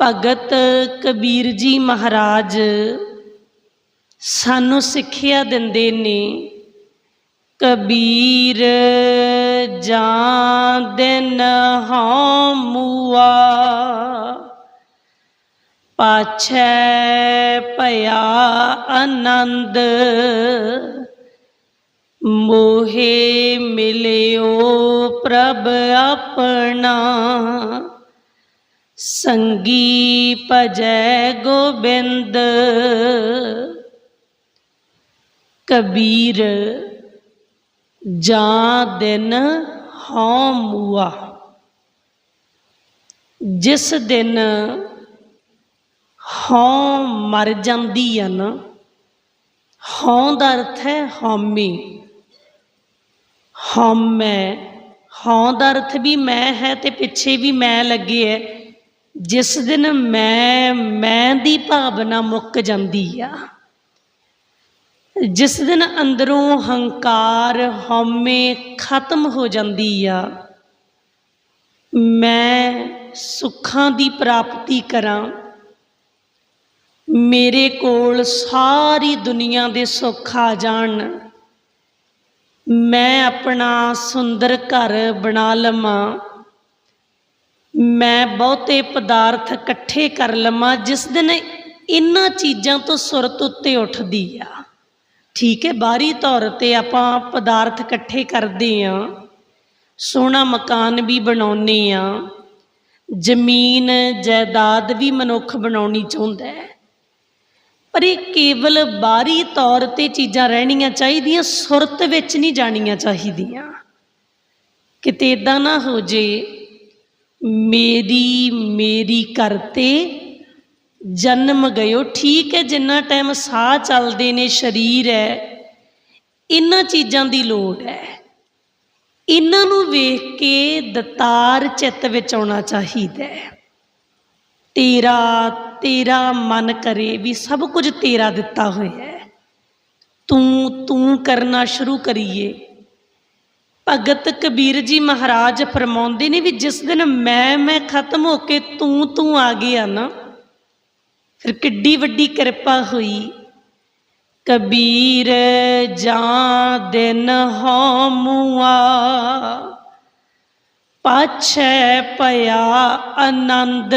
ਭਗਤ ਕਬੀਰ ਜੀ ਮਹਾਰਾਜ ਸਾਨੂੰ ਸਿੱਖਿਆ ਦਿੰਦੇ ਨੇ, ਕਬੀਰ ਜਾਂ ਦਿਨ ਹਉ ਮੂਆ, ਪਾਛੈ ਭਇਆ ਆਨੰਦ, ਮੋਹੇ ਮਿਲਿਓ ਪ੍ਰਭ ਆਪਣਾ। ਸੰਗੀ ਭਜੈ ਗੋਬਿੰਦ। ਕਬੀਰ ਜਾਂ ਦਿਨ ਹਉ ਮੂਆ। ਜਿਸ ਦਿਨ ਹਉ ਮਰ ਜਾਂਦੀ ਆ ਨਾ, ਹਉ ਦਾ ਅਰਥ ਹੈ ਹਉਮੈ। ਹਉਮੈ, ਹਉ ਦਾ ਅਰਥ ਵੀ ਮੈਂ ਹੈ ਤੇ ਪਿੱਛੇ ਵੀ ਮੈਂ ਲੱਗੇ ਹੈ ਜਿਸ ਦਿਨ ਮੈਂ ਮੈਂ ਦੀ ਭਾਵਨਾ ਮੁੱਕ ਜਾਂਦੀ ਆ, ਜਿਸ ਦਿਨ ਅੰਦਰੋਂ ਹੰਕਾਰ ਹਉਮੈ ਖਤਮ ਹੋ ਜਾਂਦੀ ਆ, ਮੈਂ ਸੁੱਖਾਂ ਦੀ ਪ੍ਰਾਪਤੀ ਕਰਾਂ। ਮੇਰੇ ਕੋਲ ਸਾਰੀ ਦੁਨੀਆ ਦੇ ਸੁੱਖ ਆ ਜਾਣ। ਮੈਂ ਆਪਣਾ ਸੁੰਦਰ ਘਰ ਬਣਾ ਲਵਾਂ। ਮੈਂ ਬਹੁਤੇ ਪਦਾਰਥ ਇਕੱਠੇ ਕਰ ਲਵਾਂ ਜਿਸ ਦਿਨ ਇਹਨਾਂ ਚੀਜ਼ਾਂ ਤੋਂ ਸੁਰਤ ਉੱਤੇ ਉੱਠਦੀ ਆ। ਠੀਕ ਹੈ, ਬਾਹਰੀ ਤੌਰ ਤੇ ਆਪਾਂ ਪਦਾਰਥ ਇਕੱਠੇ ਕਰਦੇ ਆ, ਸੋਹਣਾ ਮਕਾਨ ਵੀ ਬਣਾਉਨੇ ਆ, ਜ਼ਮੀਨ, ਜਾਇਦਾਦ ਵੀ ਮਨੁੱਖ ਬਣਾਉਣੀ ਚਾਹੁੰਦਾ ਹੈ। ਪਰ ਇਹ ਕੇਵਲ ਬਾਹਰੀ ਤੌਰ ਤੇ ਚੀਜ਼ਾਂ ਰਹਿਣੀਆਂ ਚਾਹੀਦੀਆਂ, ਸੁਰਤ ਵਿੱਚ ਨਹੀਂ ਜਾਣੀਆਂ ਚਾਹੀਦੀਆਂ। ਕਿਤੇ ਇਦਾਂ ਨਾ ਹੋ ਜੇ ਮੇਰੀ ਮੇਰੀ ਕਰਤੇ ਜਨਮ ਗਇਓ। ਠੀਕ ਹੈ, ਜਿੰਨਾ ਟਾਈਮ ਸਾਹ ਚੱਲਦੇ ਨੇ, ਸਰੀਰ ਹੈ ਇਹਨਾਂ ਚੀਜ਼ਾਂ ਦੀ ਲੋੜ ਹੈ। ਇਹਨਾਂ ਨੂੰ ਵੇਖ ਕੇ ਦਤਾਰ ਚਿੱਤ ਵਿੱਚ ਆਉਣਾ ਚਾਹੀਦਾ ਹੈ। ਤੇਰਾ ਤੇਰਾ ਮਨ ਕਰੇ ਵੀ ਸਭ ਕੁਝ ਤੇਰਾ ਦਿੱਤਾ ਹੋਇਆ ਹੈ। ਤੂੰ ਤੂੰ ਕਰਨਾ ਸ਼ੁਰੂ ਕਰੀਏ। ਭਗਤ ਕਬੀਰ ਜੀ ਮਹਾਰਾਜ ਫਰਮਾਉਂਦੇ ਨੇ ਵੀ ਜਿਸ ਦਿਨ ਮੈਂ ਮੈਂ ਖਤਮ ਹੋ ਕੇ ਤੂੰ ਤੂੰ ਆ ਗਿਆ ਨਾ, ਫਿਰ ਕਿੱਡੀ ਵੱਡੀ ਕਿਰਪਾ ਹੋਈ। ਕਬੀਰ ਜਾਂ ਦਿਨ ਹਉ ਮੂਆ ਪਾਛੈ ਭਇਆ ਆਨੰਦ।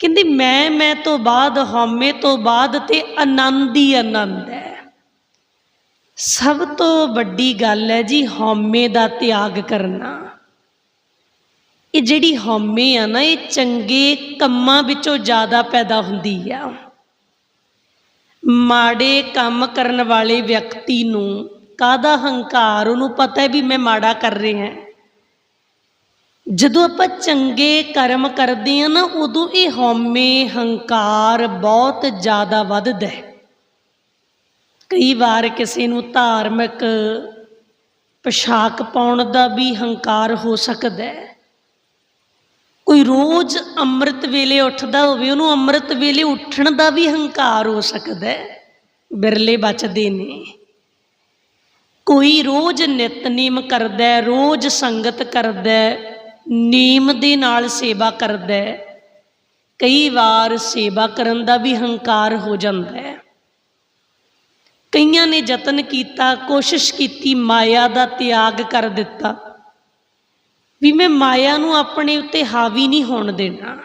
ਕਹਿੰਦੀ ਮੈਂ ਮੈਂ ਤੋਂ ਬਾਅਦ, ਹਉਮੈ ਤੋਂ ਬਾਅਦ ਤੇ ਆਨੰਦ ਹੀ ਆਨੰਦ ਹੈ। ਸਭ ਤੋਂ ਵੱਡੀ ਗੱਲ ਹੈ ਜੀ ਹਉਮੈ ਦਾ ਤਿਆਗ ਕਰਨਾ। ਇਹ ਜਿਹੜੀ ਹਉਮੈ ਆ ਨਾ, ਇਹ ਚੰਗੇ ਕੰਮਾਂ ਵਿੱਚੋਂ ਜ਼ਿਆਦਾ ਪੈਦਾ ਹੁੰਦੀ ਆ। ਮਾੜੇ ਕੰਮ ਕਰਨ ਵਾਲੇ ਵਿਅਕਤੀ ਨੂੰ ਕਾਹਦਾ ਹੰਕਾਰ, ਉਹਨੂੰ ਪਤਾ ਹੈ ਵੀ ਮੈਂ ਮਾੜਾ ਕਰ ਰਿਹਾ ਹਾਂ। ਜਦੋਂ ਆਪਾਂ ਚੰਗੇ ਕਰਮ ਕਰਦੇ ਆ ਨਾ, ਉਦੋਂ ਇਹ ਹਉਮੈ ਹੰਕਾਰ ਬਹੁਤ ਜ਼ਿਆਦਾ ਵੱਧਦਾ ਹੈ। ਕਈ ਵਾਰ ਕਿਸੇ ਨੂੰ ਧਾਰਮਿਕ ਪੋਸ਼ਾਕ ਪਾਉਣ ਦਾ ਵੀ ਹੰਕਾਰ ਹੋ ਸਕਦਾ ਹੈ। ਕੋਈ ਰੋਜ਼ ਅੰਮ੍ਰਿਤ ਵੇਲੇ ਉੱਠਦਾ ਹੋਵੇ, ਉਹਨੂੰ ਅੰਮ੍ਰਿਤ ਵੇਲੇ ਉੱਠਣ ਦਾ ਵੀ ਹੰਕਾਰ ਹੋ ਸਕਦਾ ਹੈ। ਬਿਰਲੇ ਬਚਦੇ ਨੇ। ਕੋਈ ਰੋਜ਼ ਨਿਤਨੇਮ ਕਰਦਾ ਰੋਜ਼ ਸੰਗਤ ਕਰਦਾ ਨੀਮ ਦੇ ਨਾਲ ਸੇਵਾ ਕਰਦਾ ਕਈ ਵਾਰ ਸੇਵਾ ਕਰਨ ਦਾ ਵੀ ਹੰਕਾਰ ਹੋ ਜਾਂਦਾ ਹੈ। ਕਈਆਂ ਨੇ ਯਤਨ ਕੀਤਾ, ਕੋਸ਼ਿਸ਼ ਕੀਤੀ, ਮਾਇਆ ਦਾ ਤਿਆਗ ਕਰ ਦਿੱਤਾ। ਵੀ ਮੈਂ ਮਾਇਆ ਨੂੰ ਆਪਣੇ ਉੱਤੇ ਹਾਵੀ ਨਹੀਂ ਹੋਣ ਦੇਣਾ।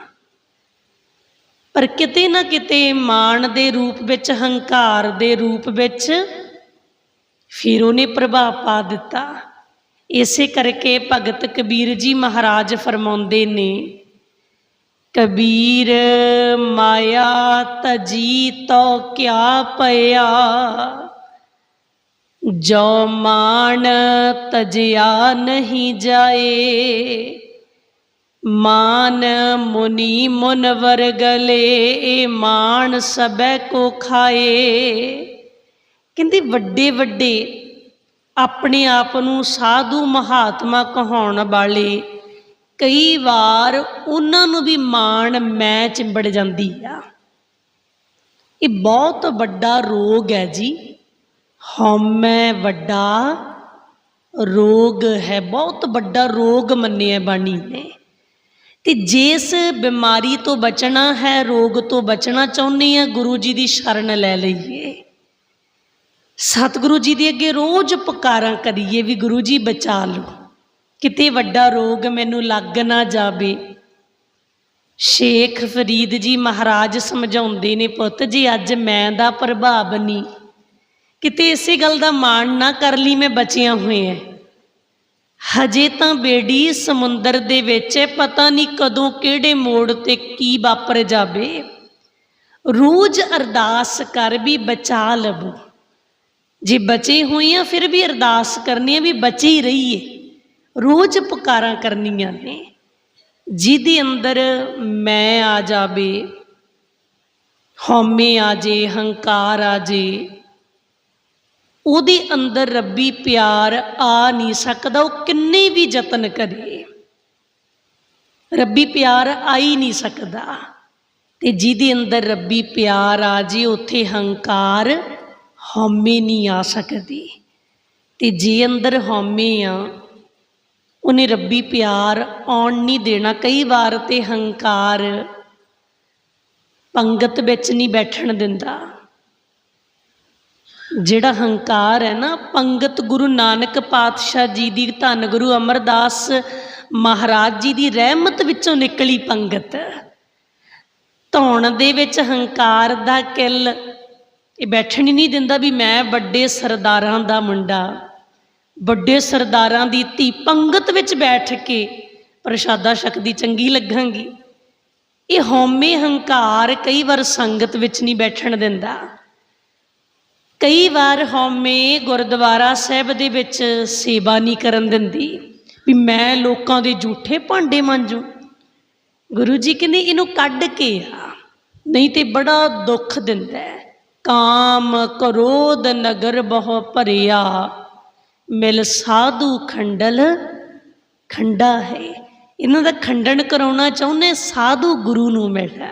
ਪਰ ਕਿਤੇ ਨਾ ਕਿਤੇ ਮਾਣ ਦੇ ਰੂਪ ਵਿੱਚ, ਹੰਕਾਰ ਦੇ ਰੂਪ ਵਿੱਚ ਫਿਰ ਉਹਨੇ ਪ੍ਰਭਾਵ ਪਾ ਦਿੱਤਾ। ਇਸੇ ਕਰਕੇ ਭਗਤ ਕਬੀਰ ਜੀ ਮਹਾਰਾਜ ਫਰਮਾਉਂਦੇ ਨੇ ਕਬੀਰ ਮਾਇਆ ਤਜੀ ਤੋ ਕਿਆ ਪਿਆ? ਜੋ ਮਾਣ ਤਜਿਆ ਨਹੀਂ ਜਾਏ, ਮਾਨ ਮੁਨੀ ਮੁਨਵਰ ਗਲੇ ਇਹ ਮਾਨ ਸਭੈ ਕੋ ਖਾਏ। ਕਹਿੰਦੇ ਵੱਡੇ ਵੱਡੇ ਆਪਣੇ ਆਪ ਨੂੰ ਸਾਧੂ ਮਹਾਤਮਾ ਕਹਾਉਣ ਵਾਲੇ ਕਈ ਵਾਰ ਉਹਨਾਂ ਨੂੰ ਵੀ ਮਾਣ ਮੈਂ ਚਿੰਬੜ ਜਾਂਦੀ ਆ। ਇਹ ਬਹੁਤ ਵੱਡਾ ਰੋਗ ਹੈ ਜੀ। ਹਉਮੈ ਵੱਡਾ ਰੋਗ ਹੈ, ਬਹੁਤ ਵੱਡਾ ਰੋਗ ਮੰਨਿਆ ਬਾਣੀ ਨੇ। ਤੇ ਜਿਸ ਬਿਮਾਰੀ ਤੋਂ ਬਚਣਾ ਹੈ, ਰੋਗ ਤੋਂ ਬਚਣਾ ਚਾਹੁੰਦੇ ਆ, ਗੁਰੂ ਜੀ ਦੀ ਸ਼ਰਨ ਲੈ ਲਈਏ। ਸਤਿਗੁਰੂ ਜੀ ਦੇ ਅੱਗੇ ਰੋਜ਼ ਪੁਕਾਰਾਂ ਕਰੀਏ ਵੀ ਗੁਰੂ ਜੀ ਬਚਾ ਲਓ। ਕਿਤੇ ਵੱਡਾ ਰੋਗ ਮੈਨੂੰ ਲੱਗ ਨਾ ਜਾਵੇ। ਸ਼ੇਖ ਫਰੀਦ ਜੀ ਮਹਾਰਾਜ ਸਮਝਾਉਂਦੇ ਨੇ, ਪੁੱਤ, ਜੀ ਅੱਜ ਮੈਂ ਦਾ ਪ੍ਰਭਾਵ ਨਹੀਂ, ਕਿਤੇ ਇਸੇ ਗੱਲ ਦਾ ਮਾਣ ਨਾ ਕਰ ਲਈ ਮੈਂ ਬਚਿਆ ਹੋਇਆ ਹਜੇ ਤਾਂ ਬੇੜੀ ਸਮੁੰਦਰ ਦੇ ਵਿੱਚ ਹੈ, ਪਤਾ ਨਹੀਂ ਕਦੋਂ ਕਿਹੜੇ ਮੋੜ ਤੇ ਕੀ ਵਾਪਰ ਜਾਵੇ। ਰੋਜ਼ ਅਰਦਾਸ ਕਰ ਵੀ ਬਚਾ ਲਵੋ। ਜੇ ਬਚੇ ਹੋਏ ਆ, ਫਿਰ ਵੀ ਅਰਦਾਸ ਕਰਨੀ ਹੈ ਵੀ ਬਚੇ ਹੀ ਰਹੀਏ। ਰੋਜ਼ ਪੁਕਾਰਾਂ ਕਰਨੀਆਂ ਨੇ, ਜਿਹਦੇ ਅੰਦਰ ਮੈਂ ਆ ਜਾਵੇ, ਹਉਮੈ ਆ ਜੇ, ਹੰਕਾਰ ਆ ਜੇ, ਉਹਦੇ ਅੰਦਰ ਰੱਬੀ ਪਿਆਰ ਆ ਨਹੀਂ ਸਕਦਾ, ਉਹ ਕਿੰਨੇ ਵੀ ਯਤਨ ਕਰੇ। ਰੱਬੀ ਪਿਆਰ ਆ ਹੀ ਨਹੀਂ ਸਕਦਾ, ਤੇ ਜਿਹਦੇ ਅੰਦਰ ਰੱਬੀ ਪਿਆਰ ਆ ਜੇ, ਉੱਥੇ ਹੰਕਾਰ, ਹਉਮੈ ਨਹੀਂ ਆ ਸਕਦੀ। ਤੇ ਜੇ ਅੰਦਰ ਹਉਮੈ ਆ ਉਹਨੇ ਰੱਬੀ ਪਿਆਰ ਆਉਣ ਨਹੀਂ ਦੇਣਾ, ਕਈ ਵਾਰ ਤੇ ਹੰਕਾਰ ਪੰਗਤ ਵਿੱਚ ਨਹੀਂ ਬੈਠਣ ਦਿੰਦਾ। ਜਿਹੜਾ ਹੰਕਾਰ ਹੈ ਨਾ, ਪੰਗਤ ਗੁਰੂ ਨਾਨਕ ਪਾਤਸ਼ਾਹ ਜੀ ਦੀ, ਧੰਨ ਗੁਰੂ ਅਮਰਦਾਸ ਮਹਾਰਾਜ ਜੀ ਦੀ ਰਹਿਮਤ ਵਿੱਚੋਂ ਨਿਕਲੀ ਪੰਗਤ। ਧੌਣ ਦੇ ਵਿੱਚ ਹੰਕਾਰ ਦਾ ਕਿੱਲ, ਇਹ ਬੈਠਣ ਹੀ ਨਹੀਂ ਦਿੰਦਾ ਵੀ ਮੈਂ ਵੱਡੇ ਸਰਦਾਰਾਂ ਦਾ ਮੁੰਡਾ। ਵੱਡੇ ਸਰਦਾਰਾਂ ਦੀ ਧੀ ਪੰਗਤ ਵਿੱਚ ਬੈਠ ਕੇ ਪ੍ਰਸ਼ਾਦਾ ਛਕਦੀ ਚੰਗੀ ਲੱਗਾਂਗੀ। ਇਹ ਹਉਮੈ ਹੰਕਾਰ ਕਈ ਵਾਰ ਸੰਗਤ ਵਿੱਚ ਨਹੀਂ ਬੈਠਣ ਦਿੰਦਾ। ਕਈ ਵਾਰ ਹਉਮੈ ਗੁਰਦੁਆਰਾ ਸਾਹਿਬ ਦੇ ਵਿੱਚ ਸੇਵਾ ਨਹੀਂ ਕਰਨ ਦਿੰਦੀ। ਵੀ ਮੈਂ ਲੋਕਾਂ ਦੇ ਝੂਠੇ ਭਾਂਡੇ ਮਾਂਜੂ। ਗੁਰੂ ਜੀ ਕਹਿੰਦੇ ਇਹਨੂੰ ਕੱਢ ਕੇ ਆ, ਨਹੀਂ ਤੇ ਬੜਾ ਦੁੱਖ ਦਿੰਦਾ ਕਾਮ ਕਰੋਧ ਨਗਰ ਬਹੁ ਭਰਿਆ। ਮਿਲ ਸਾਧੂ ਖੰਡਲ ਖੰਡਾ ਹੈ। ਇਹਨਾਂ ਦਾ ਖੰਡਨ ਕਰਾਉਣਾ ਚਾਹੁੰਦੇ ਸਾਧੂ ਗੁਰੂ ਨੂੰ ਮਿਲਦਾ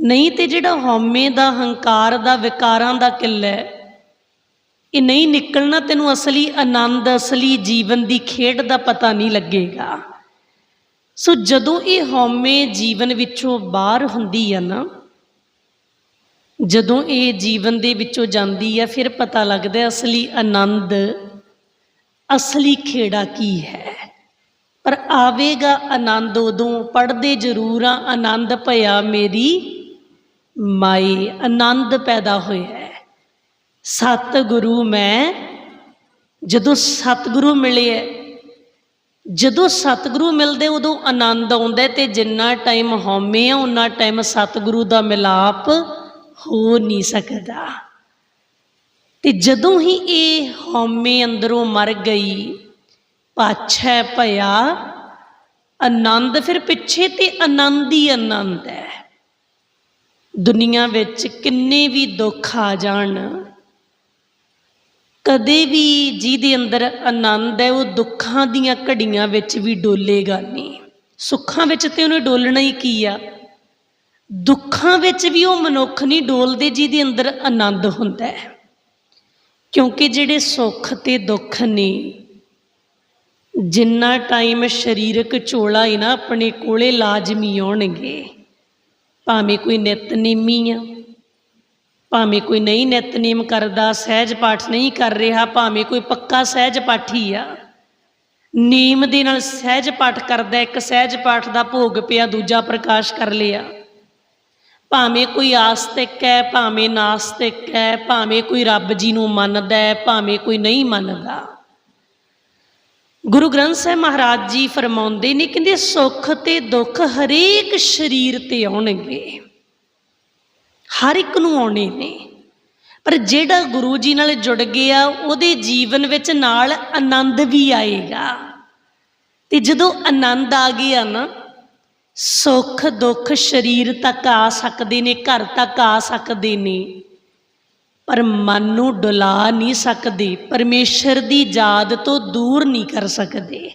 ਨਹੀਂ ਤੇ ਜਿਹੜਾ ਹਉਮੈ ਦਾ, ਹੰਕਾਰ ਦਾ, ਵਿਕਾਰਾਂ ਦਾ ਕਿੱਲਾ ਹੈ, ਇਹ ਨਹੀਂ ਨਿਕਲਣਾ ਤੈਨੂੰ ਅਸਲੀ ਆਨੰਦ, ਅਸਲੀ ਜੀਵਨ ਦੀ ਖੇਡ ਦਾ ਪਤਾ ਨਹੀਂ ਲੱਗੇਗਾ। ਸੋ ਜਦੋਂ ਇਹ ਹਉਮੈ ਜੀਵਨ ਵਿੱਚੋਂ ਬਾਹਰ ਹੁੰਦੀ ਆ ਨਾ, ਜਦੋਂ ਇਹ ਜੀਵਨ ਦੇ ਵਿੱਚੋਂ ਜਾਂਦੀ ਆ, ਫਿਰ ਪਤਾ ਲੱਗਦਾ ਅਸਲੀ ਆਨੰਦ ਅਸਲੀ ਖੇੜਾ ਕੀ ਹੈ? ਪਰ ਆਵੇਗਾ ਆਨੰਦ ਉਦੋਂ ਪੜਦੇ ਜ਼ਰੂਰ ਆ ਆਨੰਦ ਭਇਆ ਮੇਰੀ ਮਾਈ। ਆਨੰਦ ਪੈਦਾ ਹੋਇਆ ਹੈ। ਸਤ ਗੁਰੂ ਮੈਂ, ਜਦੋਂ ਸਤਿਗੁਰੂ ਮਿਲੇ ਜਦੋਂ ਸਤਿਗੁਰੂ ਮਿਲਦੇ ਉਦੋਂ ਆਨੰਦ ਆਉਂਦਾ ਤੇ ਜਿੰਨਾ ਟਾਈਮ ਹਉਮੈ ਆ ਉਹਨਾਂ ਟਾਈਮ ਸਤਿਗੁਰੂ ਦਾ ਮਿਲਾਪ ਹੋ ਨਹੀਂ ਸਕਦਾ। ਤੇ ਜਦੋਂ ਹੀ ਇਹ ਹਉਮੈ ਅੰਦਰੋਂ ਮਰ ਗਈ, ਪਾਛੈ ਭਇਆ, ਆਨੰਦ ਫਿਰ ਪਿੱਛੇ ਤੇ ਆਨੰਦ ਹੀ ਆਨੰਦ ਹੈ। ਦੁਨੀਆ ਵਿੱਚ ਕਿੰਨੇ ਵੀ ਦੁੱਖ ਆ ਜਾਣ, ਕਦੇ ਵੀ ਜਿਹਦੇ ਅੰਦਰ ਆਨੰਦ ਹੈ, ਉਹ ਦੁੱਖਾਂ ਦੀਆਂ ਘੜੀਆਂ ਵਿੱਚ ਵੀ ਡੋਲੇਗਾ ਨਹੀਂ। ਸੁੱਖਾਂ ਵਿੱਚ ਤੇ ਉਹਨੇ ਡੋਲਣਾ ਹੀ ਕੀ ਆ? ਦੁੱਖਾਂ ਵਿੱਚ ਵੀ ਉਹ ਮਨੁੱਖ ਨਹੀਂ ਡੋਲਦੇ ਜਿਹਦੇ ਅੰਦਰ ਆਨੰਦ ਹੁੰਦਾ ਹੈ। ਕਿਉਂਕਿ ਜਿਹੜੇ ਸੁੱਖ ਤੇ ਦੁੱਖ ਨੇ, ਜਿੰਨਾ ਟਾਈਮ ਸਰੀਰਕ ਚੋਲਾ ਹੀ ਨਾ ਆਪਣੇ ਕੋਲੇ ਲਾਜ਼ਮੀ ਆਉਣਗੇ, ਭਾਵੇਂ ਕੋਈ ਨਿਤਨੇਮੀ ਆ, ਭਾਵੇਂ ਕੋਈ ਨਹੀਂ ਨਿਤਨੇਮ ਕਰਦਾ, ਸਹਿਜ ਪਾਠ ਨਹੀਂ ਕਰ ਰਿਹਾ, ਭਾਵੇਂ ਕੋਈ ਪੱਕਾ ਸਹਿਜ ਪਾਠੀ ਆ, ਨੀਮ ਦੇ ਨਾਲ ਸਹਿਜ ਪਾਠ ਕਰਦਾ, ਇੱਕ ਸਹਿਜ ਪਾਠ ਦਾ ਭੋਗ ਪਿਆ, ਦੂਜਾ ਪ੍ਰਕਾਸ਼ ਕਰ ਲਿਆ। ਭਾਵੇਂ ਕੋਈ ਆਸਤਿਕ ਹੈ ਭਾਵੇਂ ਨਾਸਤਿਕ ਹੈ ਭਾਵੇਂ ਕੋਈ ਰੱਬ ਜੀ ਨੂੰ ਮੰਨਦਾ ਹੈ, ਭਾਵੇਂ ਕੋਈ ਨਹੀਂ ਮੰਨਦਾ। ਗੁਰੂ ਗ੍ਰੰਥ ਸਾਹਿਬ ਮਹਾਰਾਜ ਜੀ ਫਰਮਾਉਂਦੇ ਨੇ, ਕਹਿੰਦੇ ਸੁੱਖ ਤੇ ਦੁੱਖ ਹਰੇਕ ਸਰੀਰ ਤੇ ਆਉਣਗੇ। ਹਰ ਇੱਕ ਨੂੰ ਆਉਣੇ ਨੇ। ਪਰ ਜਿਹੜਾ ਗੁਰੂ ਜੀ ਨਾਲ ਜੁੜ ਗਿਆ, ਉਹਦੇ ਜੀਵਨ ਵਿੱਚ ਨਾਲ ਆਨੰਦ ਵੀ ਆਏਗਾ। ਤੇ ਜਦੋਂ ਆਨੰਦ ਆ ਗਿਆ ਨਾ ਸੁੱਖ ਦੁੱਖ ਸਰੀਰ ਤੱਕ ਆ ਸਕਦੇ ਨੇ, ਘਰ ਤੱਕ ਆ ਸਕਦੇ ਨੇ। ਪਰ ਮਨ ਨੂੰ ਡੁਲਾ ਨਹੀਂ ਸਕਦੇ, ਪਰਮੇਸ਼ਰ ਦੀ ਯਾਦ ਤੋਂ ਦੂਰ ਨਹੀਂ ਕਰ ਸਕਦੇ।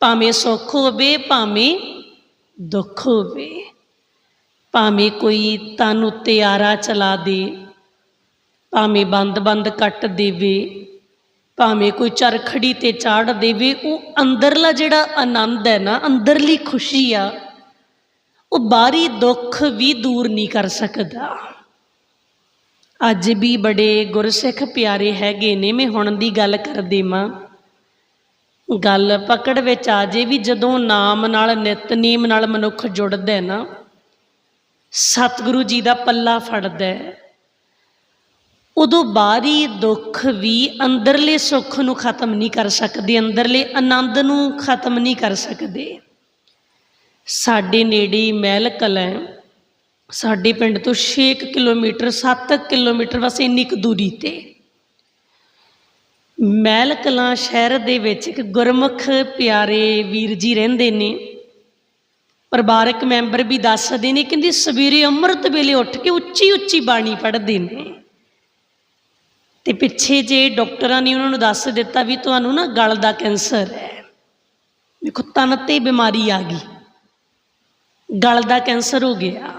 ਭਾਵੇਂ ਸੁੱਖ ਹੋਵੇ, ਭਾਵੇਂ ਦੁੱਖ ਹੋਵੇ, ਭਾਵੇਂ ਕੋਈ ਤਨ ਉੱਤੇ ਆਰਾ ਚਲਾ ਦੇ, ਭਾਵੇਂ ਬੰਦ ਬੰਦ ਕੱਟ ਦੇਵੇ, ਭਾਵੇਂ ਕੋਈ ਚਰਖੜੀ ਤੇ ਚਾੜ ਦੇਵੇ, ਉਹ ਅੰਦਰਲਾ ਜਿਹੜਾ ਆਨੰਦ ਹੈ ਨਾ, ਅੰਦਰਲੀ ਖੁਸ਼ੀ ਆ ਉਹ ਬਾਹਰੀ ਦੁੱਖ ਵੀ ਦੂਰ ਨਹੀਂ ਕਰ ਸਕਦਾ। ਅੱਜ ਵੀ ਬੜੇ ਗੁਰਸਿੱਖ ਪਿਆਰੇ ਹੈਗੇ ਨੇ, ਮੈਂ ਹੁਣ ਦੀ ਗੱਲ ਕਰਦੀ ਮਾਂ ਗੱਲ ਪਕੜ ਵਿੱਚ ਆ ਜੇ ਵੀ ਜਦੋਂ ਨਾਮ ਨਾਲ ਨਿਤਨੇਮ ਨਾਲ ਮਨੁੱਖ ਜੁੜਦਾ ਹੈ ਨਾ, ਸਤਿਗੁਰੂ ਜੀ ਦਾ ਪੱਲਾ ਫੜਦਾ ਹੈ। ਉਦੋਂ ਬਾਹਰੀ ਦੁੱਖ ਵੀ ਅੰਦਰਲੇ ਸੁੱਖ ਨੂੰ ਖਤਮ ਨਹੀਂ ਕਰ ਸਕਦੇ, ਅੰਦਰਲੇ ਆਨੰਦ ਨੂੰ ਖਤਮ ਨਹੀਂ ਕਰ ਸਕਦੇ। ਸਾਡੇ ਨੇੜੇ ਮਹਿਲ ਕਲਾਂ ਸਾਡੇ ਪਿੰਡ ਤੋਂ 6 ਕਿਲੋਮੀਟਰ 7 ਕਿਲੋਮੀਟਰ ਬਸ ਇੰਨੀ ਕੁ ਦੂਰੀ ਤੇ। ਮਹਿਲ ਕਲਾਂ ਸ਼ਹਿਰ ਦੇ ਵਿੱਚ ਇੱਕ ਗੁਰਮੁਖ ਪਿਆਰੇ ਵੀਰ ਜੀ ਰਹਿੰਦੇ ਨੇ। ਪਰਿਵਾਰਕ ਮੈਂਬਰ ਵੀ ਦੱਸਦੇ ਨੇ, ਕਹਿੰਦੇ ਸਵੇਰੇ ਅੰਮ੍ਰਿਤ ਵੇਲੇ ਉੱਠ ਕੇ ਉੱਚੀ ਉੱਚੀ ਬਾਣੀ ਪੜ੍ਹਦੇ ਨੇ। ਤੇ ਪਿੱਛੇ ਜੇ ਡਾਕਟਰਾਂ ਨੇ ਉਹਨਾਂ ਨੂੰ ਦੱਸ ਦਿੱਤਾ ਵੀ ਤੁਹਾਨੂੰ ਨਾ ਗਲ ਦਾ ਕੈਂਸਰ ਹੈ। ਵੇਖੋ ਤਨ ਤੇ ਬਿਮਾਰੀ ਆ ਗਈ। ਗਲ ਦਾ ਕੈਂਸਰ ਹੋ ਗਿਆ।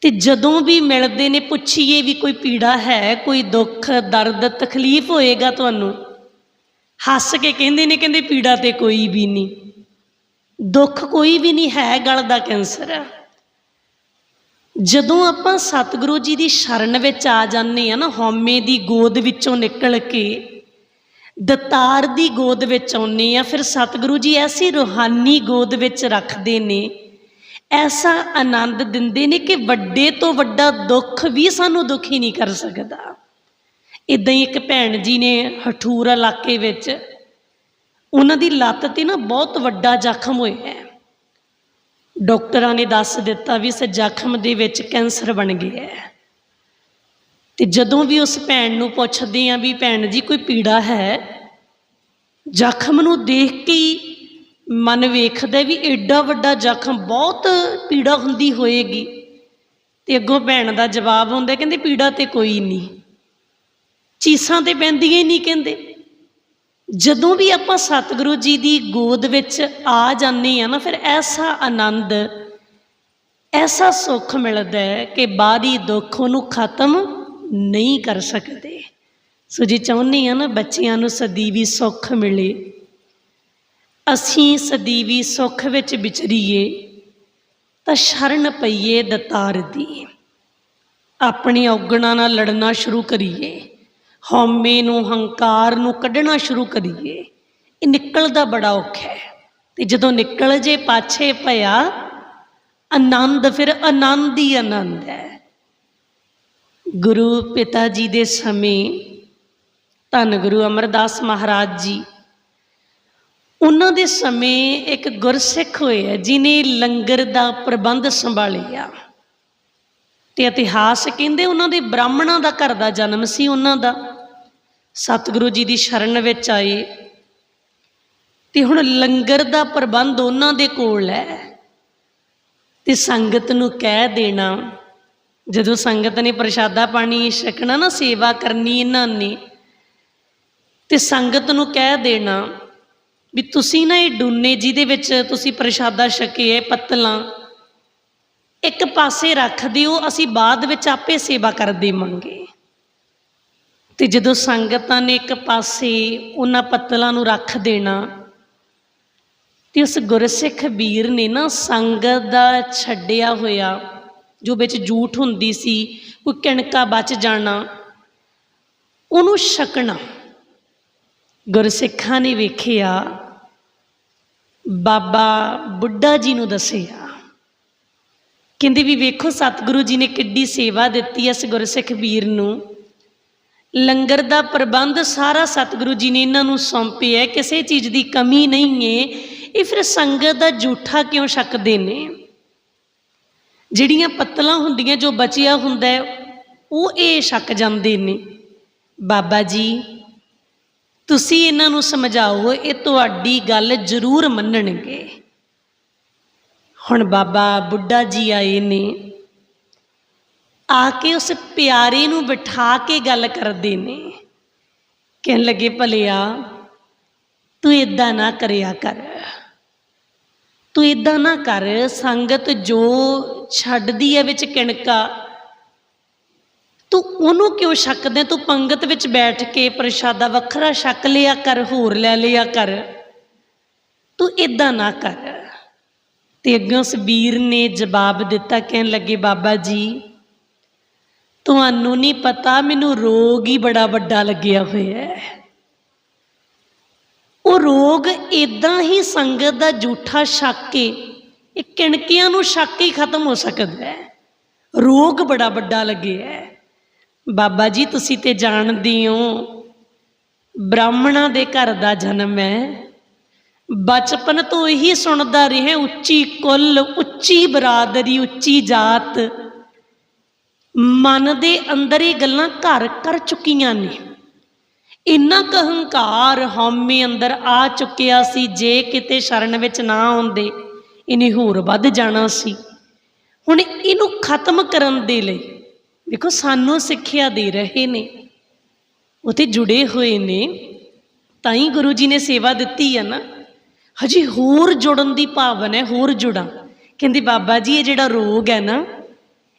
ਤੇ ਜਦੋਂ ਵੀ ਮਿਲਦੇ ਨੇ, ਪੁੱਛੀਏ ਵੀ ਕੋਈ ਪੀੜਾ ਹੈ, ਕੋਈ ਦੁੱਖ, ਦਰਦ, ਤਕਲੀਫ ਹੋਏਗਾ ਤੁਹਾਨੂੰ? ਹੱਸ ਕੇ ਕਹਿੰਦੇ ਨੇ, ਕਹਿੰਦੇ ਪੀੜਾ ਤੇ ਕੋਈ ਵੀ ਨਹੀਂ। ਦੁੱਖ ਕੋਈ ਵੀ ਨਹੀਂ ਹੈ, ਗਲ ਦਾ ਕੈਂਸਰ। ਹੈ ਜਦੋਂ ਆਪਾਂ ਸਤਿਗੁਰੂ ਜੀ ਦੀ ਸ਼ਰਨ ਵਿੱਚ ਆ ਜਾਂਦੇ ਆ ਨਾ, ਹਉਮੈ ਦੀ ਗੋਦ ਵਿੱਚੋਂ ਨਿਕਲ ਕੇ, ਦਤਾਰ ਦੀ ਗੋਦ ਵਿੱਚ ਆਉਂਦੇ ਆ ਫਿਰ ਸਤਿਗੁਰੂ ਜੀ ਐਸੀ ਰੂਹਾਨੀ ਗੋਦ ਵਿੱਚ ਰੱਖਦੇ ਨੇ ਐਸਾ ਆਨੰਦ ਦਿੰਦੇ ਨੇ ਕਿ ਵੱਡੇ ਤੋਂ ਵੱਡਾ ਦੁੱਖ ਵੀ ਸਾਨੂੰ ਦੁਖੀ ਨਹੀਂ ਕਰ ਸਕਦਾ। ਇਦਾਂ ਹੀ ਇੱਕ ਭੈਣ ਜੀ ਨੇ ਹਠੂਰ ਇਲਾਕੇ ਵਿੱਚ ਉਹਨਾਂ ਦੀ ਲੱਤ ਤੇ ਨਾ ਬਹੁਤ ਵੱਡਾ ਜ਼ਖਮ ਹੋਇਆ ਹੈ। ਡਾਕਟਰਾਂ ਨੇ ਦੱਸ ਦਿੱਤਾ ਵੀ ਇਸ ਜ਼ਖਮ ਦੇ ਵਿੱਚ ਕੈਂਸਰ ਬਣ ਗਿਆ ਹੈ। ਤੇ ਜਦੋਂ ਵੀ ਉਸ ਭੈਣ ਨੂੰ ਪੁੱਛਦੇ ਆ ਵੀ ਭੈਣ ਜੀ ਕੋਈ ਪੀੜਾ ਹੈ, ਜ਼ਖਮ ਨੂੰ ਦੇਖ ਕੇ ਮਨ ਵੇਖਦਾ ਵੀ ਐਡਾ ਵੱਡਾ ਜ਼ਖਮ, ਬਹੁਤ ਪੀੜਾ ਹੁੰਦੀ ਹੋਏਗੀ। ਤੇ ਅੱਗੋਂ ਭੈਣ ਦਾ ਜਵਾਬ ਹੁੰਦਾ ਕਹਿੰਦੇ ਪੀੜਾ ਤੇ ਕੋਈ ਨਹੀਂ। ਚੀਸਾਂ ਤੇ ਪੈਂਦੀਆਂ ਹੀ ਨਹੀਂ, ਕਹਿੰਦੇ। ਜਦੋਂ ਵੀ ਆਪਾਂ ਸਤਿਗੁਰੂ ਜੀ ਦੀ ਗੋਦ ਵਿੱਚ ਆ ਜਾਂਦੇ ਆ ਨਾ, ਫਿਰ ਐਸਾ ਆਨੰਦ, ਐਸਾ ਸੁੱਖ ਮਿਲਦਾ ਹੈ ਕਿ ਬਾਹਰੀ ਦੁੱਖ ਉਹਨੂੰ ਖਤਮ ਨਹੀਂ ਕਰ ਸਕਦੇ। ਸੋ ਜੀ, ਚਾਹੁੰਦੇ ਆ ਨਾ ਬੱਚਿਆਂ ਨੂੰ ਸਦੀਵੀ ਸੁੱਖ ਮਿਲੇ। ਅਸੀਂ ਸਦੀਵੀ ਸੁੱਖ ਵਿੱਚ ਵਿਚਰੀਏ, ਤਾਂ ਸ਼ਰਨ ਪਈਏ ਦਤਾਰ ਦੀ। ਆਪਣੀ ਔਗਣਾਂ ਨਾਲ ਲੜਨਾ ਸ਼ੁਰੂ ਕਰੀਏ, ਹਉਮੈ ਨੂੰ ਹੰਕਾਰ ਨੂੰ ਕੱਢਣਾ ਸ਼ੁਰੂ ਕਰੀਏ। ਇਹ ਨਿਕਲਦਾ ਬੜਾ ਔਖਾ ਹੈ, ਤੇ ਜਦੋਂ ਨਿਕਲ ਜੇ ਪਾਛੇ ਪਿਆ ਆਨੰਦ ਫਿਰ ਆਨੰਦ ਹੀ ਆਨੰਦ ਹੈ। ਗੁਰੂ ਪਿਤਾ ਜੀ ਦੇ ਸਮੇਂ ਧੰਨ ਗੁਰੂ ਅਮਰਦਾਸ ਮਹਾਰਾਜ ਜੀ ਉਹਨਾਂ ਦੇ ਸਮੇਂ ਇੱਕ ਗੁਰਸਿੱਖ ਹੋਏ ਹੈ ਜਿਨੇ ਲੰਗਰ ਦਾ ਪ੍ਰਬੰਧ ਸੰਭਾਲਿਆ। ਤੇ ਇਤਿਹਾਸ ਕਹਿੰਦੇ ਉਹਨਾਂ ਦੇ ਬ੍ਰਾਹਮਣਾਂ ਦਾ ਘਰ ਦਾ ਜਨਮ ਸੀ ਉਹਨਾਂ ਦਾ। ਸਤਿਗੁਰੂ ਜੀ ਦੀ ਸ਼ਰਨ ਵਿੱਚ ਆਏ। ਤੇ ਹੁਣ ਲੰਗਰ ਦਾ ਪ੍ਰਬੰਧ ਉਹਨਾਂ ਦੇ ਕੋਲ ਹੈ। ਤੇ ਸੰਗਤ ਨੂੰ ਕਹਿ ਦੇਣਾ, ਜਦੋਂ ਸੰਗਤ ਨੇ ਪ੍ਰਸ਼ਾਦਾ ਪਾਣੀ ਛਕਣਾ ਨਾ, ਸੇਵਾ ਕਰਨੀ ਇਹਨਾਂ ਨੇ, ਤੇ ਸੰਗਤ ਨੂੰ ਕਹਿ ਦੇਣਾ ਵੀ ਤੁਸੀਂ ਨਾ ਇਹ ਡੂਨੇ ਜਿਹਦੇ ਵਿੱਚ ਤੁਸੀਂ ਪ੍ਰਸ਼ਾਦਾ ਛਕੇ ਪੱਤਲਾਂ, ਇੱਕ ਪਾਸੇ ਰੱਖ ਦਿਓ, ਅਸੀਂ ਬਾਅਦ ਵਿੱਚ ਆਪੇ ਸੇਵਾ ਕਰ ਦੇਵਾਂਗੇ। ਤੇ ਜਦੋਂ ਸੰਗਤਾਂ ਨੇ ਇੱਕ ਪਾਸੇ ਉਹਨਾਂ ਪੱਤਲਾਂ ਨੂੰ ਰੱਖ ਦੇਣਾ, ਤੇ ਉਸ ਗੁਰਸਿੱਖ ਵੀਰ ਨੇ ਨਾ ਸੰਗਤ ਦਾ ਛੱਡਿਆ ਹੋਇਆ, ਜੋ ਵਿੱਚ ਜੂਠ ਹੁੰਦੀ ਸੀ, ਕੋਈ ਕਿਣਕਾ ਬਚ ਜਾਣਾ, ਉਹਨੂੰ ਛਕਣਾ। ਗੁਰਸਿੱਖਾਂ ਨੇ ਵੇਖਿਆ ਬਾਬਾ ਬੁੱਢਾ ਜੀ ਨੂੰ ਦੱਸਿਆ। ਕਹਿੰਦੇ ਵੀ ਵੇਖੋ, ਸਤਿਗੁਰੂ ਜੀ ਨੇ ਕਿੱਡੀ ਸੇਵਾ ਦਿੱਤੀ ਇਸ ਗੁਰਸਿੱਖ ਵੀਰ ਨੂੰ। ਲੰਗਰ ਦਾ ਪ੍ਰਬੰਧ ਸਾਰਾ ਸਤਿਗੁਰੂ ਜੀ ਨੇ ਇਹਨਾਂ ਨੂੰ ਸੌਂਪਿਆ ਕਿਸੇ ਚੀਜ਼ ਦੀ ਕਮੀ ਨਹੀਂ ਹੈ ਇਹ ਫਿਰ ਸੰਗਤ ਦਾ ਝੂਠਾ ਕਿਉਂ ਛਕਦੇ ਨੇ? ਜਿਹੜੀਆਂ ਪੱਤਲਾਂ ਹੁੰਦੀਆਂ, ਜੋ ਬਚਿਆ ਹੁੰਦਾ ਉਹ ਇਹ ਛਕ ਜਾਂਦੇ ਨੇ। ਬਾਬਾ ਜੀ ਤੁਸੀਂ ਇਹਨਾਂ ਨੂੰ ਸਮਝਾਓ, ਇਹ ਤੁਹਾਡੀ ਗੱਲ ਜ਼ਰੂਰ ਮੰਨਣਗੇ। ਹੁਣ ਬਾਬਾ ਬੁੱਢਾ ਜੀ ਆਏ ਨੇ। ਆ ਕੇ ਉਸ ਪਿਆਰੇ ਨੂੰ ਬਿਠਾ ਕੇ ਗੱਲ ਕਰਦੇ ਨੇ। ਕਹਿਣ ਲੱਗੇ, ਭਲਿਆ, ਤੂੰ ਇਦਾਂ ਨਾ ਕਰਿਆ ਕਰ। ਤੂੰ ਇਦਾਂ ਨਾ ਕਰ, ਸੰਗਤ ਜੋ ਛੱਡਦੀ ਹੈ ਵਿੱਚ ਕਿਣਕਾ ਤੂੰ ਉਹਨੂੰ ਕਿਉਂ ਛੱਕਦੇ? ਤੂੰ ਪੰਗਤ ਵਿੱਚ ਬੈਠ ਕੇ ਪ੍ਰਸ਼ਾਦਾ ਵੱਖਰਾ ਛੱਕ ਲਿਆ ਕਰ, ਹੋਰ ਲੈ ਲਿਆ ਕਰ। ਤੂੰ ਇਦਾਂ ਨਾ ਕਰ। ਤੇ ਅੱਗੋਂ ਸਬੀਰ ਨੇ ਜਵਾਬ ਦਿੱਤਾ, ਕਹਿਣ ਲੱਗੇ, ਬਾਬਾ ਜੀ, ਤੁਹਾਨੂੰ ਨਹੀਂ ਪਤਾ, ਮੈਨੂੰ ਰੋਗ ਹੀ ਬੜਾ ਵੱਡਾ ਲੱਗਿਆ ਹੋਇਆ ਹੈ। ਉਹ ਰੋਗ ਇਦਾਂ ਹੀ ਸੰਗਤ ਦਾ ਝੂਠਾ ਛੱਕ ਕੇ, ਇਹ ਕਿਣਕਿਆਂ ਨੂੰ ਛੱਕ ਕੇ ਹੀ ਖਤਮ ਹੋ ਸਕਦਾ ਹੈ। ਰੋਗ ਬੜਾ ਵੱਡਾ ਲੱਗਿਆ ਹੈ। ਬਾਬਾ ਜੀ, ਤੁਸੀਂ ਤੇ ਜਾਣਦੇ ਹੋ ਬ੍ਰਾਹਮਣਾਂ ਦੇ ਘਰ ਦਾ ਜਨਮ ਹੈ। ਬਚਪਨ ਤੋਂ ਇਹੀ ਸੁਣਦਾ ਰਿਹਾ ਉੱਚੀ ਕੁੱਲ, ਉੱਚੀ ਬਰਾਦਰੀ, ਉੱਚੀ ਜਾਤ। ਮਨ ਦੇ ਅੰਦਰ ਇਹ ਗੱਲਾਂ ਘਰ ਕਰ ਚੁੱਕੀਆਂ ਨੇ। ਇੰਨਾ ਕੁ ਹੰਕਾਰ ਹਉਮੈ ਅੰਦਰ ਆ ਚੁੱਕਿਆ ਸੀ, ਜੇ ਕਿਤੇ ਸ਼ਰਨ ਵਿੱਚ ਨਾ ਆਉਂਦੇ, ਇਹਨੇ ਹੋਰ ਵੱਧ ਜਾਣਾ ਸੀ। ਹੁਣ ਇਹਨੂੰ ਖਤਮ ਕਰਨ ਦੇ ਲਈ ਦੇਖੋ, ਸਾਨੂੰ ਸਿੱਖਿਆ ਦੇ ਰਹੇ ਨੇ ਉਹ ਜੁੜੇ ਹੋਏ ਨੇ, ਤਾਂ ਹੀ ਗੁਰੂ ਜੀ ਨੇ ਸੇਵਾ ਦਿੱਤੀ ਹੈ ਨਾ। ਹਜੇ ਹੋਰ ਜੁੜਨ ਦੀ ਭਾਵਨਾ ਹੈ, ਹੋਰ ਜੁੜਾਂ। ਕਹਿੰਦੇ, ਬਾਬਾ ਜੀ, ਇਹ ਜਿਹੜਾ ਰੋਗ ਹੈ ਨਾ,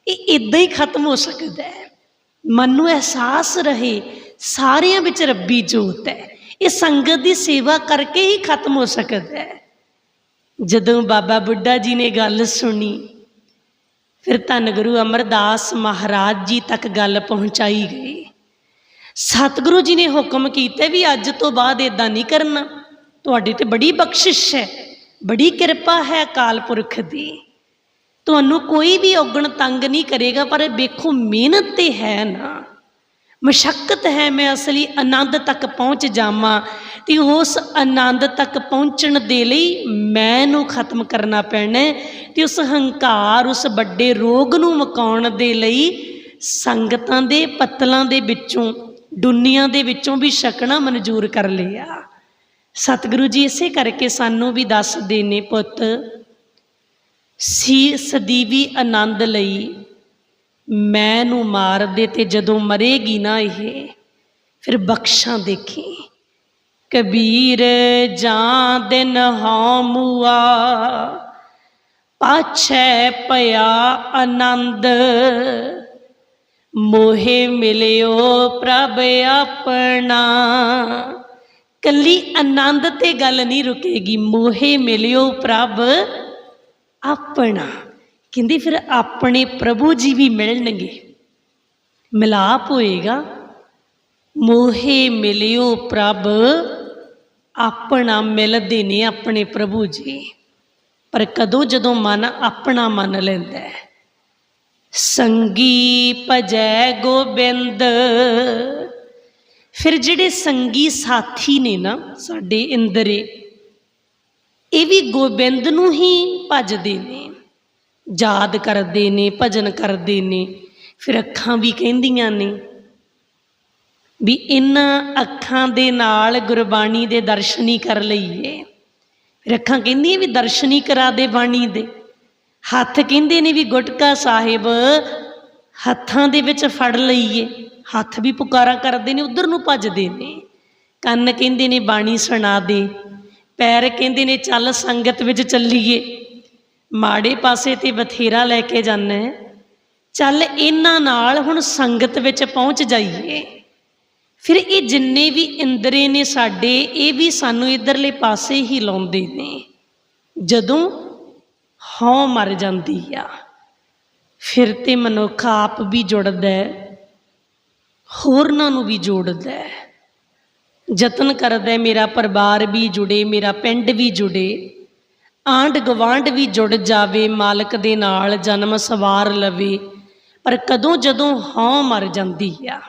ਇਹ ਇਦਾਂ ਹੀ ਖਤਮ ਹੋ ਸਕਦਾ ਹੈ। ਮਨ ਨੂੰ ਅਹਿਸਾਸ ਰਹੇ, ਸਾਰਿਆਂ ਵਿੱਚ ਰੱਬੀ ਜੋਤ ਹੈ। ਇਹ ਸੰਗਤ ਦੀ ਸੇਵਾ ਕਰਕੇ ਹੀ ਖਤਮ ਹੋ ਸਕਦਾ ਹੈ। ਜਦੋਂ ਬਾਬਾ ਬੁੱਢਾ ਜੀ ਨੇ ਗੱਲ ਸੁਣੀ ਫਿਰ ਧੰਨ ਗੁਰੂ ਅਮਰਦਾਸ ਮਹਾਰਾਜ ਜੀ ਤੱਕ ਗੱਲ ਪਹੁੰਚਾਈ ਗਈ। ਸਤਿਗੁਰੂ ਜੀ ਨੇ ਹੁਕਮ ਕੀਤਾ ਵੀ ਅੱਜ ਤੋਂ ਬਾਅਦ ਇਦਾਂ ਨਹੀਂ ਕਰਨਾ। ਤੁਹਾਡੇ ਤੇ ਬੜੀ ਬਖਸ਼ਿਸ਼ ਹੈ, ਬੜੀ ਕਿਰਪਾ ਹੈ ਅਕਾਲ ਪੁਰਖ ਦੀ। ਤੁਹਾਨੂੰ ਕੋਈ ਵੀ ਔਗਣ ਤੰਗ ਨਹੀਂ ਕਰੇਗਾ, ਪਰ ਵੇਖੋ ਮਿਹਨਤ ਤੇ ਹੈ ਨਾ। ਮਸ਼ੱਕਤ ਹੈ ਮੈਂ ਅਸਲੀ ਆਨੰਦ ਤੱਕ ਪਹੁੰਚ ਜਾਵਾਂ, ਤੇ ਉਸ ਆਨੰਦ ਤੱਕ ਪਹੁੰਚਣ ਦੇ ਲਈ ਮੈਂ ਨੂੰ ਖਤਮ ਕਰਨਾ ਪੈਣਾ ਹੈ, ਤੇ ਉਸ ਹੰਕਾਰ, ਉਸ ਵੱਡੇ ਰੋਗ ਨੂੰ ਮਕਾਉਣ ਦੇ ਲਈ ਸੰਗਤਾਂ ਦੇ ਪੱਤਲਾਂ ਦੇ ਵਿੱਚੋਂ, ਦੁਨੀਆਂ ਦੇ ਵਿੱਚੋਂ ਵੀ ਛਕਣਾ ਮਨਜ਼ੂਰ ਕਰ ਲਿਆ। ਸਤਿਗੁਰੂ ਜੀ ਇਸੇ ਕਰਕੇ ਸਾਨੂੰ ਵੀ ਦੱਸਦੇ ਨੇ ਪੁੱਤ ਸੀ ਸਦੀਵੀ ਆਨੰਦ ਲਈ ਮੈਂ ਨੂੰ ਮਾਰ ਦੇ ਤੇ ਜਦੋਂ ਮਰੇਗੀ ਨਾ ਇਹ, ਫਿਰ ਬਖਸ਼ਾਂ ਦੇਖੀ। ਕਬੀਰ ਜਾਂ ਦਿਨ ਹਉ ਮੁਆ, ਪਾਛੈ ਪਿਆ ਆਨੰਦ। ਮੋਹੇ ਮਿਲਿਓ ਪ੍ਰਭ ਆਪਣਾ। ਕੱਲੀ ਆਨੰਦ ਤੇ ਗੱਲ ਨਹੀਂ ਰੁਕੇਗੀ, ਮੋਹੇ ਮਿਲਿਓ ਪ੍ਰਭ ਆਪਣਾ। ਕਹਿੰਦੀ, ਫਿਰ ਆਪਣੇ ਪ੍ਰਭੂ ਜੀ ਵੀ ਮਿਲਣਗੇ। ਮਿਲਾਪ ਹੋਏਗਾ। ਮੋਹੇ ਮਿਲਿਓ ਪ੍ਰਭ, ਆਪਣਾ ਮਿਲਦੇ ਨੇ ਆਪਣੇ ਪ੍ਰਭੂ ਜੀ। ਪਰ ਕਦੋਂ ਜਦੋਂ ਮਨ ਆਪਣਾ ਮੰਨ ਲੈਂਦਾ ਹੈ। ਸੰਗੀ ਭਜੈ ਗੋਬਿੰਦ। ਫਿਰ ਜਿਹੜੇ ਸੰਗੀ ਸਾਥੀ ਨੇ ਨਾ ਸਾਡੇ ਇੰਦਰੇ, ਇਹ ਵੀ ਗੋਬਿੰਦ ਨੂੰ ਹੀ ਭਜਦੇ ਨੇ। ਯਾਦ ਕਰਦੇ ਨੇ, ਭਜਨ ਕਰਦੇ ਨੇ, ਫਿਰ ਅੱਖਾਂ ਵੀ ਕਹਿੰਦੀਆਂ ਨੇ। ਵੀ ਇਹਨਾਂ ਅੱਖਾਂ ਦੇ ਨਾਲ ਗੁਰਬਾਣੀ ਦੇ ਦਰਸ਼ਨ ਹੀ ਕਰ ਲਈਏ। ਫਿਰ ਅੱਖਾਂ ਕਹਿੰਦੀਆਂ ਵੀ ਦਰਸ਼ਨ ਹੀ ਕਰਾ ਦੇ ਬਾਣੀ ਦੇ। ਹੱਥ ਕਹਿੰਦੇ ਨੇ ਵੀ ਗੁਟਕਾ ਸਾਹਿਬ, ਹੱਥਾਂ ਦੇ ਵਿੱਚ ਫੜ ਲਈਏ। ਹੱਥ ਵੀ ਪੁਕਾਰਾ ਕਰਦੇ ਨੇ, ਉਧਰ ਨੂੰ ਭੱਜਦੇ ਨੇ। ਕੰਨ ਕਹਿੰਦੇ ਨੇ, ਬਾਣੀ ਸੁਣਾ ਦੇ। ਪੈਰ ਕਹਿੰਦੇ ਨੇ, ਚੱਲ ਸੰਗਤ ਵਿੱਚ ਚੱਲੀਏ। ਮਾੜੇ ਪਾਸੇ ਤੇ ਬਥੇਰਾ ਲੈ ਕੇ ਜਾਣਾ ਚੱਲ ਇਹਨਾਂ ਨਾਲ ਹੁਣ ਸੰਗਤ ਵਿੱਚ ਪਹੁੰਚ ਜਾਈਏ। ਫਿਰ ਇਹ ਜਿੰਨੇ ਵੀ ਇੰਦਰੇ ਨੇ ਸਾਡੇ, ਇਹ ਵੀ ਸਾਨੂੰ ਇਧਰਲੇ ਪਾਸੇ ਹੀ ਲਾਉਂਦੇ ਨੇ। ਜਦੋਂ ਹਉ ਮਰ ਜਾਂਦੀ ਆ, ਫਿਰ ਤੇ ਮਨੁੱਖ ਆਪ ਵੀ ਜੁੜਦਾ ਹੈ, ਹੋਰਨਾਂ ਨੂੰ ਵੀ ਜੋੜਦਾ ਹੈ। ਯਤਨ ਕਰਦਾ ਮੇਰਾ ਪਰਿਵਾਰ ਵੀ ਜੁੜੇ, ਮੇਰਾ ਪਿੰਡ ਵੀ ਜੁੜੇ। ਆਂਡ ਗਵਾਂਡ ਵੀ ਜੁੜ ਜਾਵੇ, ਮਾਲਕ ਦੇ ਨਾਲ ਜਨਮ ਸਵਾਰ ਲਵੇ, ਪਰ ਕਦੋਂ ਜਦੋਂ ਹਉ ਮਰ ਜਾਂਦੀ ਆ।